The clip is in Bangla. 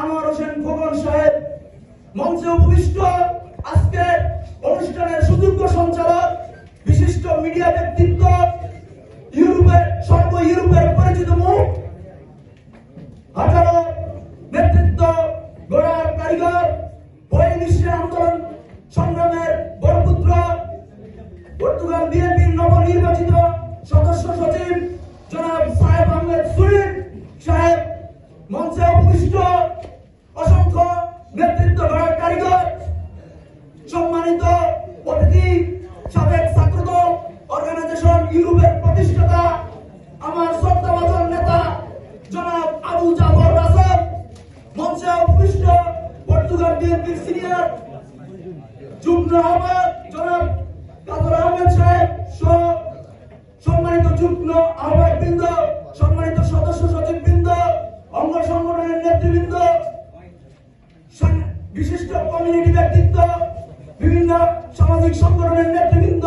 আনোয়ার হোসেন সাহেব মঞ্চে উপবিষ্ট আজকের অনুষ্ঠানের সুযোগ্য সঞ্চালক, বিশিষ্ট মিডিয়া ব্যক্তিত্ব, ইউরোপের, সর্ব ইউরোপের পরিচিত মুখ, হাজারো নেতৃত্ব কারিগর বহির্বিশ্বের আন্দোলন সংগ্রামের বরপুত্র, পর্তুগাল বিএনপির নবনির্বাচিত সদস্য সচিব জনাব সাহেব আহমেদ সাহেব মঞ্চে উপবিষ্ট অসংখ্য নেতৃত্ব কারিগর, সম্মানিত অতিথি, সাবেক ছাত্রদল অর্গানাইজেশন ইউরোপের প্রতিষ্ঠাতা, আমার শ্রদ্ধাভাজন নেতা, জনাব আবু জাফর রাসেল, মঞ্চে উপবিষ্ট পর্তুগাল বিএনপির সিনিয়র যুগ্ম আহ্বায়ক জনাব কাদর আহমেদ সাহেব সহ সম্মানিত যুগ্ম আহ্বায়ক বৃন্দ সম্মানিত বিশিষ্ট কমিউনিটি ব্যক্তিত্ব বিভিন্ন সামাজিক সংগঠনের নেতৃবৃন্দ।